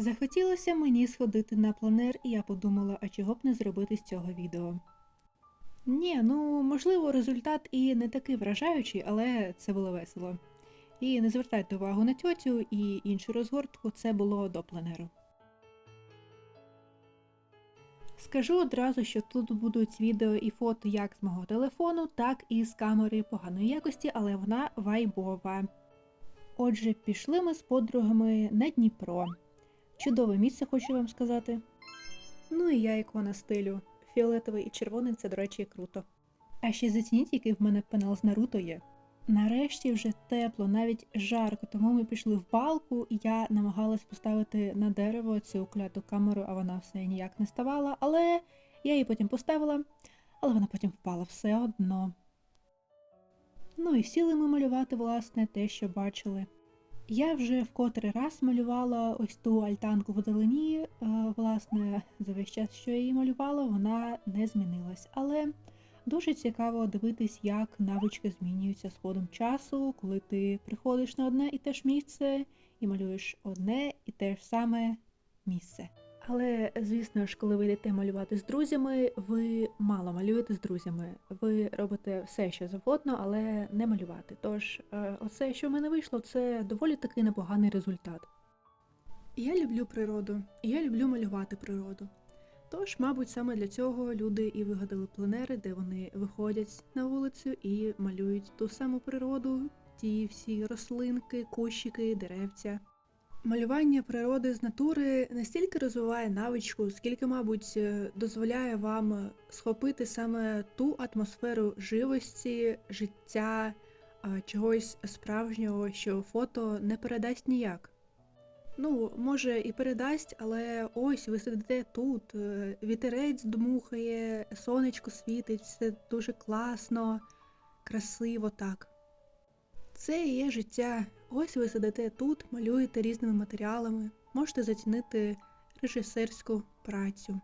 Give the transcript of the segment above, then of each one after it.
Захотілося мені сходити на планер, і я подумала, а чого б не зробити з цього відео. Ні, ну можливо, результат і не такий вражаючий, але це було весело. І не звертайте увагу на тьотю і іншу розгортку, це було до пленеру. Скажу одразу, що тут будуть відео і фото як з мого телефону, так і з камери поганої якості, але вона вайбова. Отже, пішли ми з подругами на Дніпро. Чудове місце, хочу вам сказати. Ну і я ікона стилю. Фіолетовий і червоний це, до речі, круто. А ще зацініть, який в мене пенал з Наруто є. Нарешті вже тепло, навіть жарко, тому ми пішли в балку, і я намагалась поставити на дерево цю кляту камеру, а вона все ніяк не ставала. Але я її потім поставила, але вона потім впала все одно. Ну і сіли ми малювати, власне, те, що бачили. Я вже в котрий раз малювала ось ту альтанку вдалині. Е, власне, за весь час, що я її малювала, вона не змінилась. Але дуже цікаво дивитись, як навички змінюються з ходом часу, коли ти приходиш на одне і те ж місце і малюєш одне і те ж саме місце. Але, звісно ж, коли ви йдете малювати з друзями, ви мало малюєте з друзями. Ви робите все, що завгодно, але не малювати. Тож, е, оце, що в мене вийшло, це доволі таки непоганий результат. Я люблю природу, і я люблю малювати природу. Тож, мабуть, саме для цього люди і вигадали пленери, де вони виходять на вулицю і малюють ту саму природу, ті всі рослинки, кущики, деревця. Малювання природи з натури настільки розвиває навичку, скільки, мабуть, е, дозволяє вам схопити саме ту атмосферу живості, життя, чогось справжнього, що фото не передасть ніяк. Ну, може і передасть, але ось ви сидите тут, е, вітерець дмухає, сонечко світить, все дуже класно, красиво так. Це і є життя. Ось ви сидите тут, малюєте різними матеріалами, можете зацінити режисерську працю.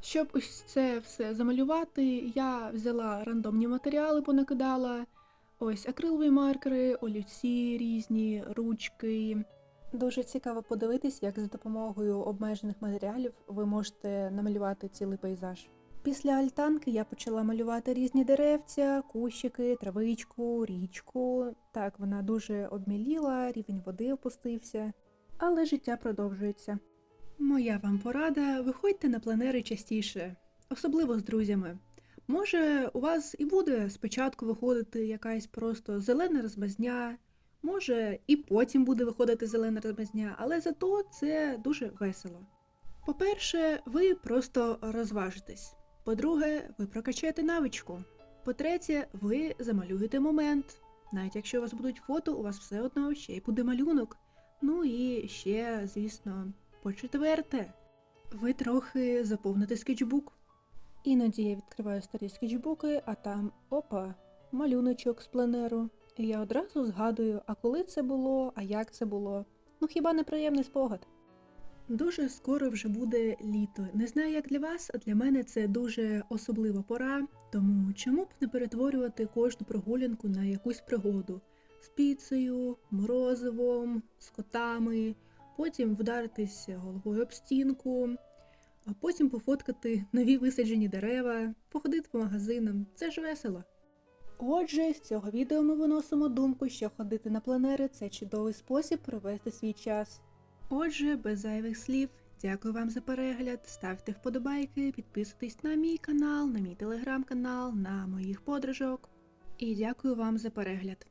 Щоб ось це все замалювати, я взяла рандомні матеріали, понакидала. Ось акрилові маркери, олівці різні, ручки. Дуже цікаво подивитись, як за допомогою обмежених матеріалів ви можете намалювати цілий пейзаж. Після альтанки я почала малювати різні деревця, кущики, травичку, річку. Так, вона дуже обміліла, рівень води опустився, але життя продовжується. Моя вам порада: виходьте на планери частіше, особливо з друзями. Може, у вас і буде спочатку виходити якась просто зелена розмазня, може, і потім буде виходити зелена розмазня, але зато це дуже весело. По-перше, ви просто розважитесь. По-друге, ви прокачаєте навичку. По-третє, ви замалюєте момент. Навіть якщо у вас будуть фото, у вас все одно ще й буде малюнок. Ну і ще, звісно, по-четверте, ви трохи заповните скетчбук. Іноді я відкриваю старі скетчбуки, а там опа, малюночок з пленеру. І я одразу згадую, а коли це було, а як це було. Ну хіба неприємний спогад? Дуже скоро вже буде літо. Не знаю, як для вас, а для мене це дуже особлива пора. Тому чому б не перетворювати кожну прогулянку на якусь пригоду з піцею, морозивом, з котами, потім вдаритись головою об стінку, а потім пофоткати нові висаджені дерева, походити по магазинам. Це ж весело. Отже, з цього відео ми виносимо думку, що ходити на пленери це чудовий спосіб провести свій час. Отже, без зайвих слів, дякую вам за перегляд. Ставте вподобайки, підписуйтесь на мій канал, на мій телеграм-канал, на моїх подружок. І дякую вам за перегляд.